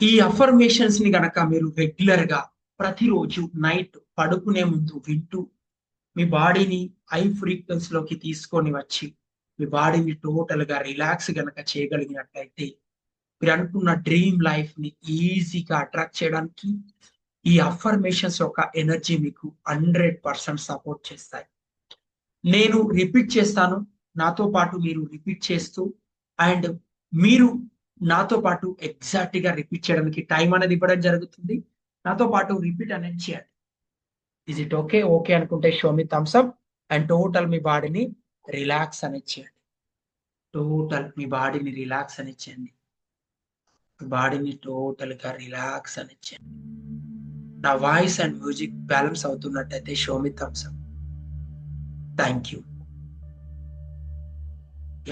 ఈ అఫర్మేషన్స్ని గనక మీరు రెగ్యులర్గా ప్రతిరోజు నైట్ పడుకునే ముందు వింటూ మీ బాడీని హై ఫ్రీక్వెన్సీ లోకి తీసుకొని వచ్చి మీ బాడీని టోటల్గా రిలాక్స్ గనక చేయగలిగినట్లయితే మీరు అనుకున్న డ్రీమ్ లైఫ్ని ఈజీగా అట్రాక్ట్ చేయడానికి ఈ అఫర్మేషన్స్ యొక్క ఎనర్జీ మీకు హండ్రెడ్ పర్సెంట్ సపోర్ట్ చేస్తాయి. నేను రిపీట్ చేస్తాను. నాతో పాటు మీరు రిపీట్ చేస్తూ అండ్ మీరు నాతో పాటు ఎగ్జాక్ట్గా రిపీట్ చేయడానికి టైం అనేది ఇవ్వడం జరుగుతుంది. నాతో పాటు రిపీట్ అనేది చేయండి. ఇజ్ ఇట్ ఓకే ఓకే అనుకుంటే show me thumbs up and total మీ బాడీని రిలాక్స్ అనేది చేయండి. టోటల్ మీ బాడీని రిలాక్స్ అనేది చేయండి. బాడీని టోటల్గా రిలాక్స్ అనేది చేయండి. నా voice and music balance అవుతున్నట్టయితే show me thumbs up thank you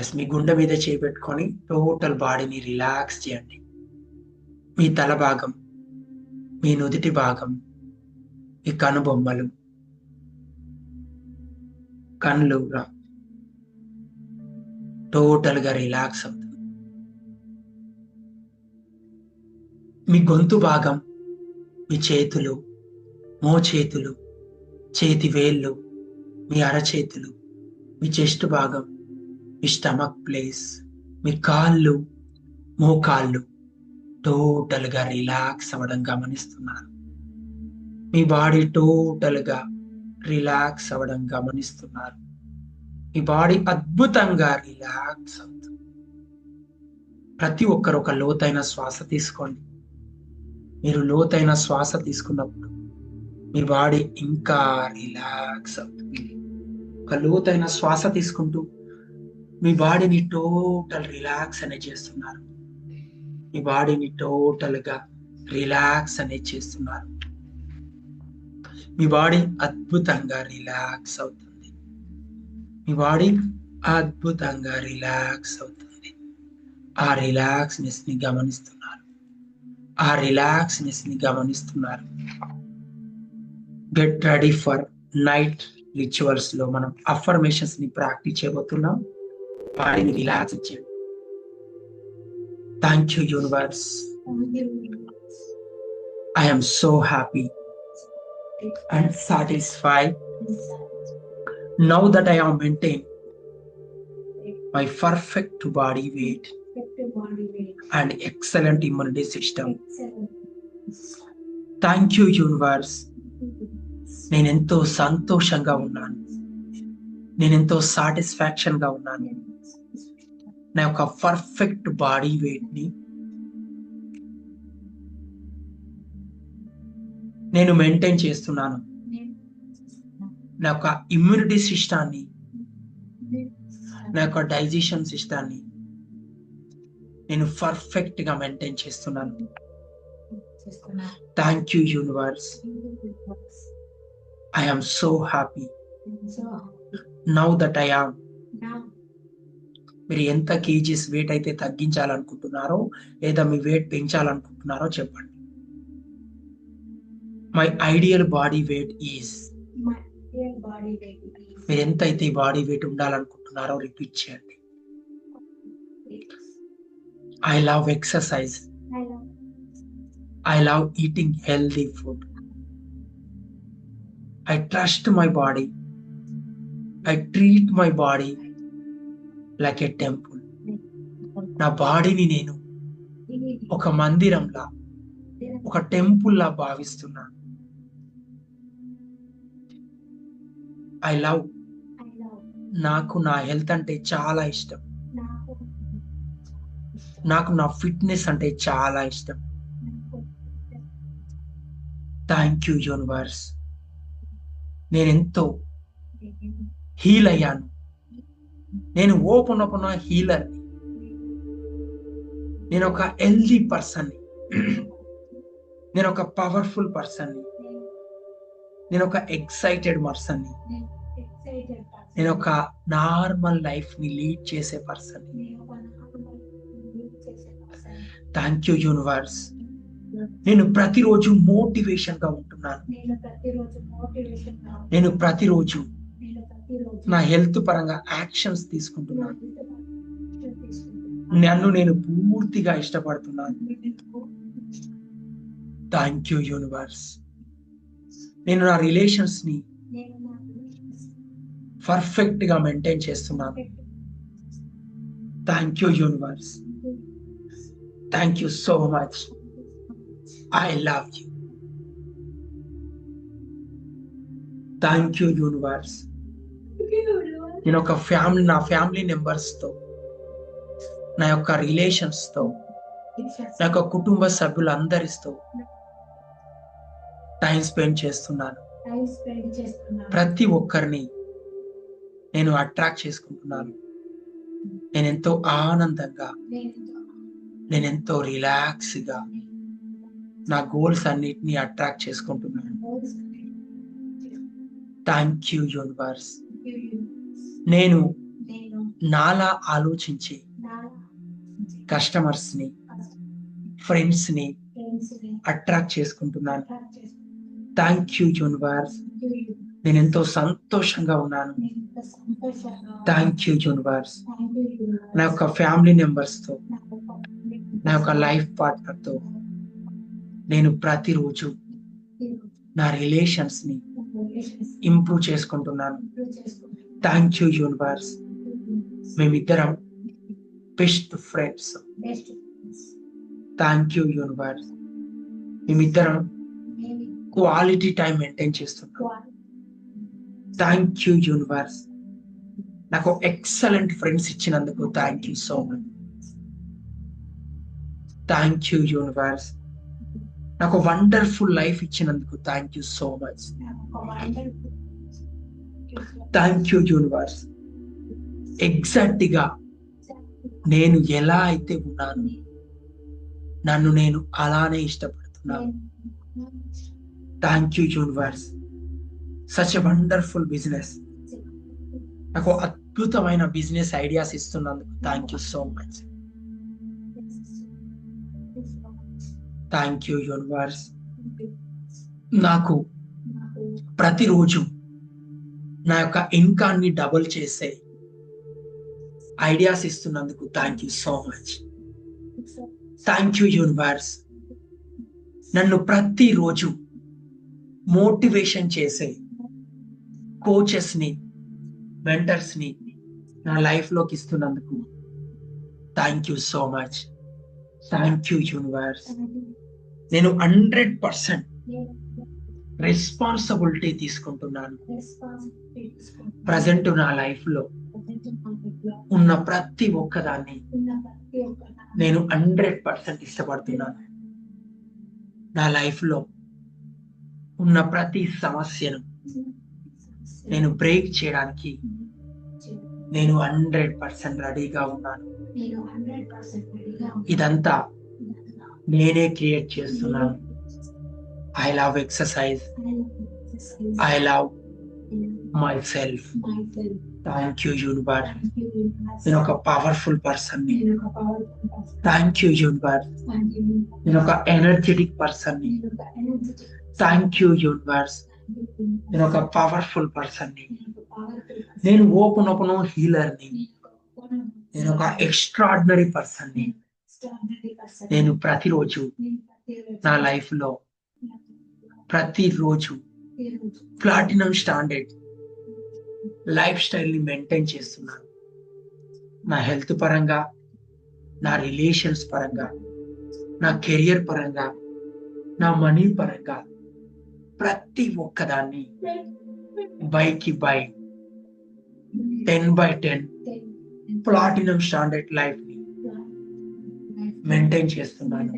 yes మీ గుండె మీద చేపెట్టుకొని టోటల్ బాడీని రిలాక్స్ చేయండి. మీ తల భాగం మీ నుదిటి భాగం మీ కనుబొమ్మలు కళ్ళు టోటల్గా రిలాక్స్ అవుతుంది. మీ గొంతు భాగం మీ చేతులు మో చేతులు చేతి వేళ్ళు మీ అరచేతులు మీ చెస్ట్ భాగం మీ స్టమక్ ప్లేస్ మీ కాళ్ళు మోకాళ్ళు టోటల్గా రిలాక్స్ అవ్వడం గమనిస్తున్నారు. మీ బాడీ టోటల్గా రిలాక్స్ అవ్వడం గమనిస్తున్నారు. మీ బాడీ అద్భుతంగా రిలాక్స్ అవుతుంది. ప్రతి ఒక్కరు ఒక లోతైన శ్వాస తీసుకోండి. మీరు లోతైన శ్వాస తీసుకున్నప్పుడు మీ బాడీ ఇంకా రిలాక్స్ అవుతుంది. ఒక లోతైన శ్వాస తీసుకుంటూ మీ బాడీని టోటల్ రిలాక్స్ అనే చేస్తున్నారు. మీ బాడీని టోటల్గా రిలాక్స్ అనేది చేస్తున్నారు. మీ బాడీ అద్భుతంగా రిలాక్స్ అవుతుంది. మీ బాడీ అద్భుతంగా రిలాక్స్ అవుతుంది. ఆ రిలాక్స్నెస్ని గమనిస్తున్నారు. ఆ రిలాక్స్నెస్ని గమనిస్తున్నారు. గెట్ రెడీ ఫర్ నైట్ రిచువల్స్లో మనం అఫర్మేషన్స్ని ప్రాక్టీస్ చేయబోతున్నాం. బాడీని రిలాక్స్ చేయండి thank you universe I am so happy and satisfied now that I am maintain my perfect body weight and excellent immunity system. Thank you universe నేను ఎంతో సంతోషంగా ఉన్నాను నేను ఎంతో సాటిస్ఫాక్షన్ గా ఉన్నాను నా యొక్క పర్ఫెక్ట్ బాడీ వెయిట్ని నేను మెయింటైన్ చేస్తున్నాను. నా యొక్క ఇమ్యూనిటీ సిస్టాన్ని నా యొక్క డైజెషన్ సిస్టాన్ని నేను పర్ఫెక్ట్గా మెయింటైన్ చేస్తున్నాను. Thank you universe I am so happy now that I am మీరు ఎంత కేజీస్ వెయిట్ అయితే తగ్గించాలనుకుంటున్నారో లేదా మీ వెయిట్ పెంచాలనుకుంటున్నారో చెప్పండి. My ideal body weight is మీరు ఎంత అయితే బాడీ వెయిట్ ఉండాలనుకుంటున్నారో రిపీట్ చేయండి. I love exercise I love eating healthy food I trust my body I treat my body like a temple నా బాడీని నేను ఒక మందిరంలా ఒక టెంపుల్ లా భావిస్తున్నాను ఐ లవ్ నాకు నా హెల్త్ అంటే చాలా ఇష్టం. నాకు నా ఫిట్నెస్ అంటే చాలా ఇష్టం. థ్యాంక్ యూ యూనివర్స్ నేను ఎంతో హీల్ అయ్యాను నేను ఓపెన్ ఓపెన్ హీలర్. నేను ఒక హెల్దీ పర్సన్ నేను ఒక పవర్ఫుల్ పర్సన్ నేను ఒక ఎక్సైటెడ్ పర్సన్ నేను ఒక నార్మల్ లైఫ్ని లీడ్ చేసే పర్సన్ థ్యాంక్ యూ యూనివర్స్ నేను ప్రతిరోజు మోటివేషన్గా ఉంటున్నాను నేను ప్రతిరోజు నా హెల్త్ పరంగా యాక్షన్స్ తీసుకుంటున్నాను. నన్ను నేను పూర్తిగా ఇష్టపడుతున్నాను. థ్యాంక్ యూ యూనివర్స్ నేను నా రిలేషన్స్ని పర్ఫెక్ట్గా మెయింటైన్ చేస్తున్నాను. Thank you universe thank you so much I love you thank you universe నేను ఒక ఫ్యామిలీ నా ఫ్యామిలీ మెంబర్స్తో నా యొక్క రిలేషన్స్తో నా యొక్క కుటుంబ సభ్యులందరితో టైం స్పెండ్ చేస్తున్నాను. ప్రతి ఒక్కరిని నేను అట్రాక్ట్ చేసుకుంటున్నాను. నేను ఎంతో ఆనందంగా నేను ఎంతో రిలాక్స్గా నా గోల్స్ అన్నిటిని అట్రాక్ట్ చేసుకుంటున్నాను. థ్యాంక్ యూ యూనివర్స్ నేను నాలా ఆలోచించి కస్టమర్స్ని ఫ్రెండ్స్ని అట్రాక్ట్ చేసుకుంటున్నాను. థ్యాంక్ యూ యూనివర్స్ నేను ఎంతో సంతోషంగా ఉన్నాను. థ్యాంక్ యూ యూనివర్స్ నా యొక్క ఫ్యామిలీ మెంబర్స్తో నా యొక్క నా యొక్క లైఫ్ పార్ట్నర్తో నేను ప్రతిరోజు నా రిలేషన్స్ని ఇంప్రూవ్ చేసుకుంటున్నాను. థ్యాంక్ యూ యూనివర్స్ మేమిద్దరం best friends thank you universe మేమిద్దరం క్వాలిటీ టైం మెయింటైన్ చేస్తున్నాం. థ్యాంక్ యూ యూనివర్స్ నాకు ఎక్సలెంట్ ఫ్రెండ్స్ ఇచ్చినందుకు thank you so much thank you universe నాకు వండర్ఫుల్ లైఫ్ ఇచ్చినందుకు. Thank you so much thank you universe ఎగ్జాక్ట్గా నేను ఎలా అయితే ఉన్నాను నన్ను నేను అలానే ఇష్టపడుతున్నాను. Thank you universe such a wonderful business నాకు అద్భుతమైన business ideas ఇస్తున్నందుకు thank you so much thank you universe నాకు ప్రతిరోజు నా యొక్క ఇన్కాన్ని డబుల్ చేసే ideas ఇస్తున్నందుకు thank you so much thank you universe నన్ను ప్రతిరోజు మోటివేషన్ చేసే కోచెస్ని మెంటర్స్ని నా లైఫ్లోకి ఇస్తున్నందుకు thank you so much thank you universe నేను హండ్రెడ్ పర్సెంట్ రెస్పాన్సిబిలిటీ తీసుకుంటున్నాను. ప్రజెంట్ నా లైఫ్లో ఉన్న ప్రతి ఒక్కదాన్ని నేను హండ్రెడ్ పర్సెంట్ ఇష్టపడుతున్నాను. నా లైఫ్లో ఉన్న ప్రతి సమస్యను నేను బ్రేక్ చేయడానికి నేను హండ్రెడ్ పర్సెంట్ రెడీగా ఉన్నాను. ఇదంతా నేనే క్రియేట్ చేస్తున్నాను. I love exercise I love myself thank you universe నేను ఒక పవర్ఫుల్ పర్సన్ని. థ్యాంక్ యూ యూనివర్స్ నేను ఒక ఎనర్జెటిక్ పర్సన్ని. థ్యాంక్ యూ యూనివర్స్ నేను ఒక పవర్ఫుల్ పర్సన్ని. నేను ఓపెన్ ఓపెన్ హీలర్ని నేను ఒక ఎక్స్ట్రాడినరీ పర్సన్ని నేను ప్రతిరోజు నా లైఫ్లో ప్రతిరోజు ప్లాటినం స్టాండర్డ్ లైఫ్ స్టైల్ని మెయింటైన్ చేస్తున్నాను. నా హెల్త్ పరంగా నా రిలేషన్స్ పరంగా నా కెరియర్ పరంగా నా మనీ పరంగా ప్రతి ఒక్కదాన్ని బైకి by ten by ten platinum standard లైఫ్ని మెయింటైన్ చేస్తున్నాను.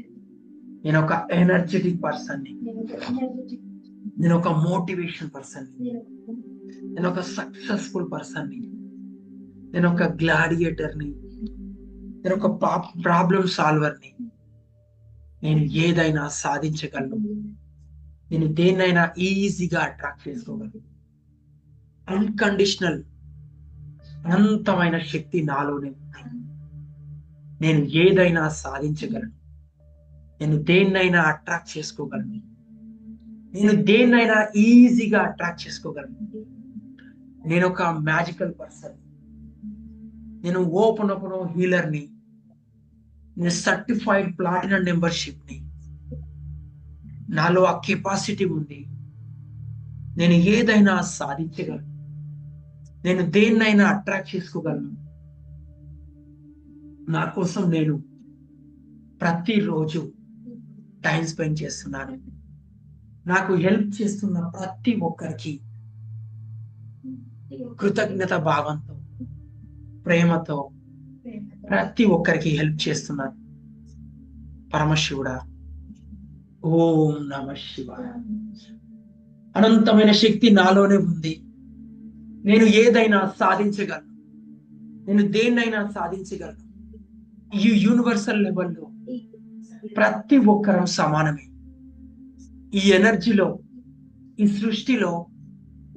నేను ఒక ఎనర్జెటిక్ పర్సన్ని. నేను ఒక మోటివేషన్ పర్సన్ని. నేను ఒక సక్సెస్ఫుల్ పర్సన్ని. నేను ఒక గ్లాడియేటర్ని. నేను ఒక ప్రాబ్లం సాల్వర్ని. నేను ఏదైనా సాధించగలను. నేను దేన్నైనా ఈజీగా అట్రాక్ట్ చేసుకోగలను. అన్కండిషనల్ అనంతమైన శక్తి నాలోనే ఉంది. నేను ఏదైనా సాధించగలను. నేను దేన్నైనా అట్రాక్ట్ చేసుకోగలను. నేను దేన్నైనా ఈజీగా అట్రాక్ట్ చేసుకోగలను. నేను ఒక మ్యాజికల్ పర్సన్ నేను ఓపెన్ ఓపెన్ హీలర్ని. నేను సర్టిఫైడ్ ప్లాటినం మెంబర్షిప్ని నాలో ఆ కెపాసిటీ ఉంది. నేను ఏదైనా సాధించగలను. నేను దేన్నైనా అట్రాక్ట్ చేసుకోగలను. నా కోసం నేను ప్రతిరోజు టైం స్పెండ్ చేస్తున్నాను. నాకు హెల్ప్ చేస్తున్న ప్రతి ఒక్కరికి కృతజ్ఞత భావంతో ప్రేమతో ప్రతి ఒక్కరికి హెల్ప్ చేస్తున్నాను. పరమశివుడా ఓం నమ శివ అనంతమైన శక్తి నాలోనే ఉంది. నేను ఏదైనా సాధించగలను. నేను దేన్నైనా సాధించగలను. ఈ యూనివర్సల్ లెవెల్లో ప్రతి ఒక్కరం సమానమే. ఈ ఎనర్జీలో ఈ సృష్టిలో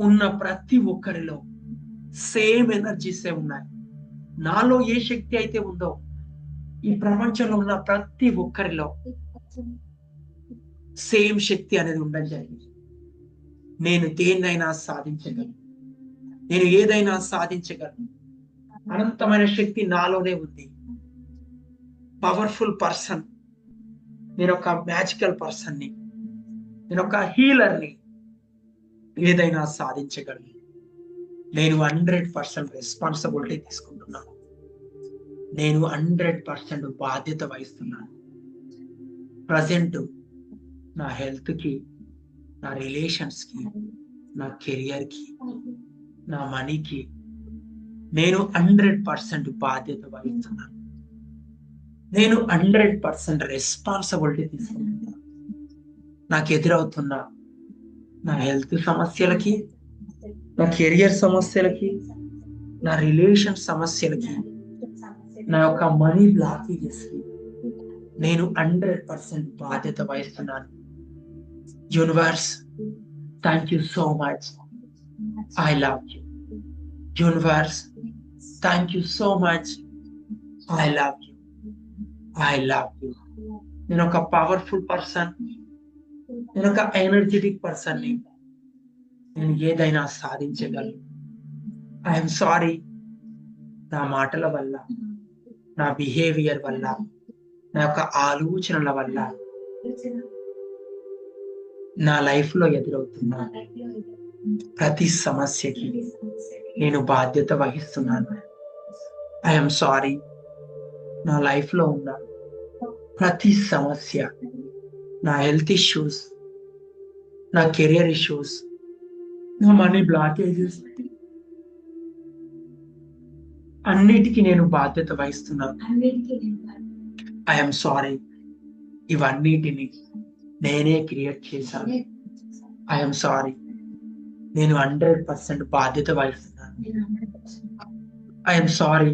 ఉన్న ప్రతి ఒక్కరిలో సేమ్ ఎనర్జీసే ఉన్నాయి. నాలో ఏ శక్తి అయితే ఉందో ఈ ప్రపంచంలో ఉన్న ప్రతి ఒక్కరిలో సేమ్ శక్తి అనేది ఉండడం జరిగింది. నేను దేన్నైనా సాధించగలను. నేను ఏదైనా సాధించగలను. అనంతమైన శక్తి నాలోనే ఉంది. పవర్ఫుల్ పర్సన్ నేను ఒక మ్యాజికల్ పర్సన్ని నేను ఒక హీలర్ని ఏదైనా సాధించగలను. నేను హండ్రెడ్ పర్సెంట్ రెస్పాన్సిబిలిటీ తీసుకుంటున్నాను. నేను హండ్రెడ్ పర్సెంట్ బాధ్యత వహిస్తున్నాను. ప్రజెంట్ నా హెల్త్కి నా రిలేషన్స్కి నా కెరియర్కి నా మనీకి నేను హండ్రెడ్ పర్సెంట్ బాధ్యత వహిస్తున్నాను. నేను హండ్రెడ్ పర్సెంట్ రెస్పాన్సిబిలిటీ తీసుకుంటున్నాను. నాకు ఎదురవుతున్న నా హెల్త్ సమస్యలకి నా కెరియర్ సమస్యలకి నా రిలేషన్ సమస్యలకి నా యొక్క మనీ బ్లాకేజెస్కి నేను హండ్రెడ్ పర్సెంట్ బాధ్యత వహిస్తున్నాను. Universe thank you so much I love you Universe, thank you so much I love you I love you నేను ఒక పవర్ఫుల్ పర్సన్ నేను ఒక ఎనర్జెటిక్ పర్సన్ నేను ఏదైనా సాధించగలను. ఐఎమ్ సారీ నా మాటల వల్ల నా బిహేవియర్ వల్ల నా యొక్క ఆలోచనల వల్ల నా లైఫ్లో ఎదురవుతున్న ప్రతి సమస్యకి నేను బాధ్యత వహిస్తున్నాను ఐఎమ్ సారీ నా లైఫ్లో ఉన్న ప్రతి సమస్య నా హెల్త్ ఇష్యూస్ నా కెరియర్ ఇష్యూస్ నా మనీ బ్లాకేజెస్ అన్నిటికీ నేను బాధ్యత వహిస్తున్నాను. ఐఎమ్ సారీ ఇవన్నిటిని నేనే క్రియేట్ చేశాను. ఐఎమ్ సారీ నేను హండ్రెడ్ పర్సెంట్ బాధ్యత వహిస్తున్నాను. ఐఎమ్ సారీ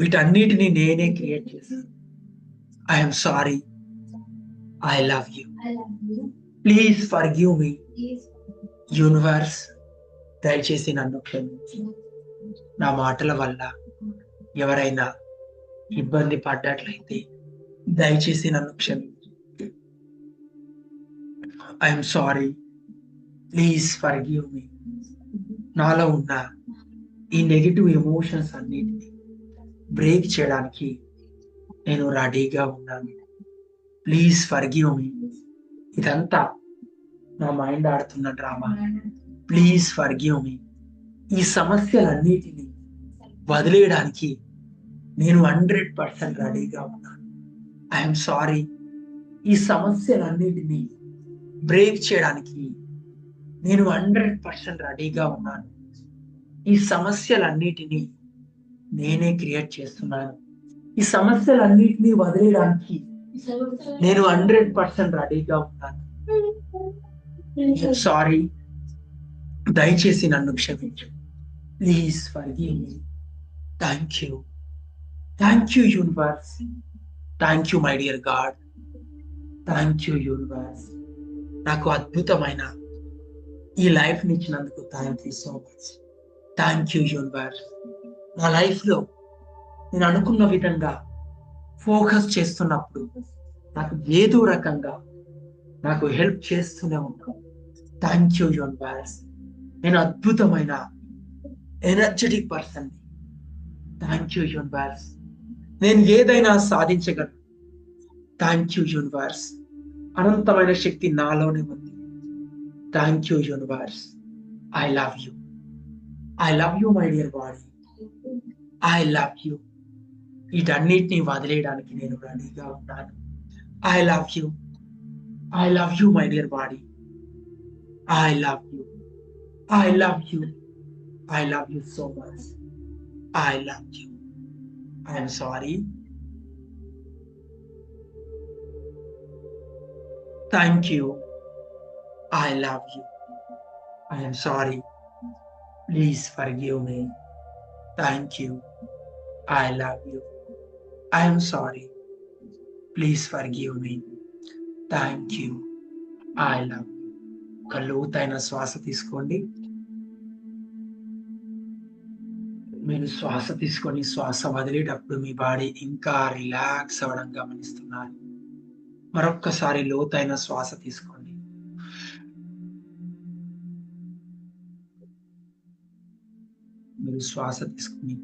వీటన్నిటిని నేనే క్రియేట్ చేశాను. I'm sorry I love you please forgive me universe దయచేసి నన్ను క్షమించు. నా మాటల వల్ల ఎవరైనా ఇబ్బంది పడ్డట్లయితే దయచేసి నన్ను క్షమించు. I'm sorry please forgive me నాలో ఉన్న ఈ నెగిటివ్ ఎమోషన్స్ అన్నిటిని బ్రేక్ చేయడానికి నేను రెడీగా ఉన్నాను. ప్లీజ్ ఫర్గివ్ మీ ఇదంతా నా మైండ్ ఆడుతున్న డ్రామా ప్లీజ్ ఫర్గివ్ మీ ఈ సమస్యలన్నిటిని వదిలేయడానికి నేను హండ్రెడ్ పర్సెంట్ రెడీగా ఉన్నాను. ఐఎమ్ సారీ ఈ సమస్యలన్నిటిని బ్రేక్ చేయడానికి నేను హండ్రెడ్ పర్సెంట్ రెడీగా ఉన్నాను. ఈ సమస్యలన్నిటినీ నేనే క్రియేట్ చేస్తున్నాను. ఈ సమస్యలన్నిటినీ వదిలేయడానికి నేను హండ్రెడ్ పర్సెంట్ రెడీగా ఉన్నాను. సారీ. దయచేసి నన్ను క్షమించు. Please for me. Thank you. Thank you universe. Thank you my dear God. Thank you universe. నాకు అద్భుతమైన ఈ లైఫ్ ఇచ్చినందుకు thank you so much thank you universe నా లైఫ్లో నేను అనుకున్న విధంగా ఫోకస్ చేస్తున్నప్పుడు నాకు ఏదో రకంగా నాకు హెల్ప్ చేస్తూనే ఉంటాం థ్యాంక్ యూ యూనివర్స్ నేను అద్భుతమైన energetic person thank you universe నేను ఏదైనా సాధించగలను. థ్యాంక్ యూ యూనివర్స్ అనంతమైన శక్తి నాలోనే ఉంది. Thank you universe I love you I love you my dear body I love you వీటన్నిటిని వదిలేయడానికి నేను రెడీగా ఉన్నాను. I love you I love you my dear body I love you I love you I love you so much I love you I'm sorry thank you I love you I'm sorry please forgive me thank you I love you I'm sorry please forgive me thank you I love ఒక లోతైన శ్వాస తీసుకోండి. మీరు శ్వాస తీసుకొని శ్వాస వదిలేటప్పుడు మీ body ఇంకా relax అవ్వడం గమనిస్తున్నారు. మరొక్కసారి లోతైన శ్వాస తీసుకోండి. శ్వాస తీసుకుని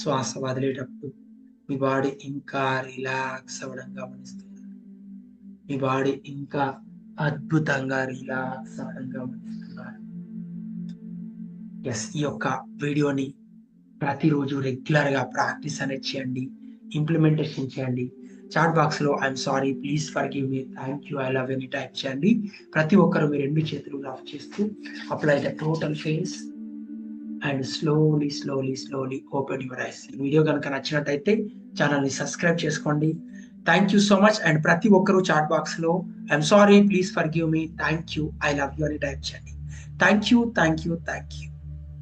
శ్వాస వదిలేటప్పుడు మీ బాడీ ఇంకా రిలాక్స్ అవ్వడం గమనిస్తున్నారు మీ బాడీ ఇంకా అద్భుతంగా రిలాక్స్ అవ్వడం గమనిస్తున్నారు ఎస్ ఈ యొక్క వీడియోని ప్రతిరోజు రెగ్యులర్గా ప్రాక్టీస్ అనేది చేయండి ఇంప్లిమెంటేషన్ చేయండి. చాట్ బాక్స్లో I'm sorry please forgive me thank you I love any type చేయండి. ప్రతి ఒక్కరు మీ రెండు చేతులు లాఫ్ చేస్తూ apply the total face and slowly slowly slowly open your eyes video కనుక నచ్చినట్టయితే ఛానల్ని సబ్స్క్రైబ్ చేసుకోండి. Thank you so much and ప్రతి ఒక్కరూ చాట్ బాక్స్లో I'm sorry please forgive me thank you I love you అని టైప్ చేయండి. Thank you thank you thank you